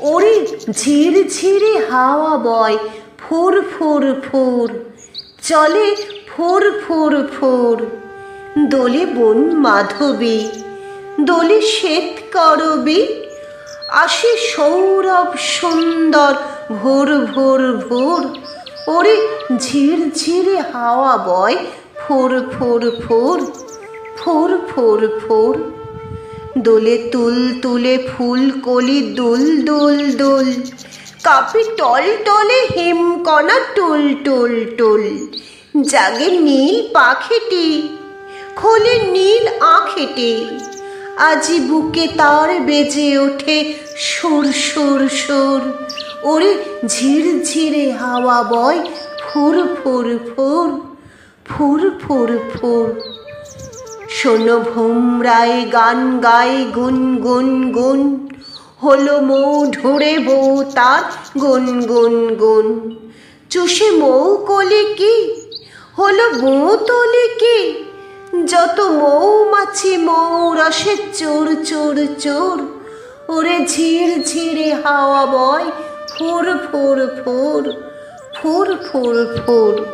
ওরে ঝির ঝিরে হাওয়া বয়, ফুর ফুর ফুর। চলে ফুর ফুর ফুর। দোলে বন মাধবী, দোলে শ্বেত করবি। আসে সৌরভ সুন্দর ভোর ভোর ভোর। ওরে ঝির ঝিরে হাওয়া বয়, ফোর ফোর ফোর। ফোর ফোর ফোর। দোলে তুল তুলে ফুল, কলি দুল দুল দুল। কাপি টল টলে হিমকণা টুল টুল টুল। জাগে নীল পাখিটি, খোলে নীল আঁখেটি। আজি বুকে তার বেজে ওঠে সুর সুর সুর। ওরে ঝির ঝিরে হাওয়া বয়, ফুর ফুর ফুর। ফুর ফুর ফুর। শোনো ভোমরায় গান গায় গুন গুন গুন। হলো মৌ ঢোড়ে বউ তার গুন গুন গুন। চুষে মৌ কলে কি? হলো বউ তোলে কি? যত মৌমাছি মৌ রসে চোর চোর চোর। ওরে ঝির ঝিরে হাওয়া বয়, ফুর ফুর ফুর। ফুর ফুর ফুর।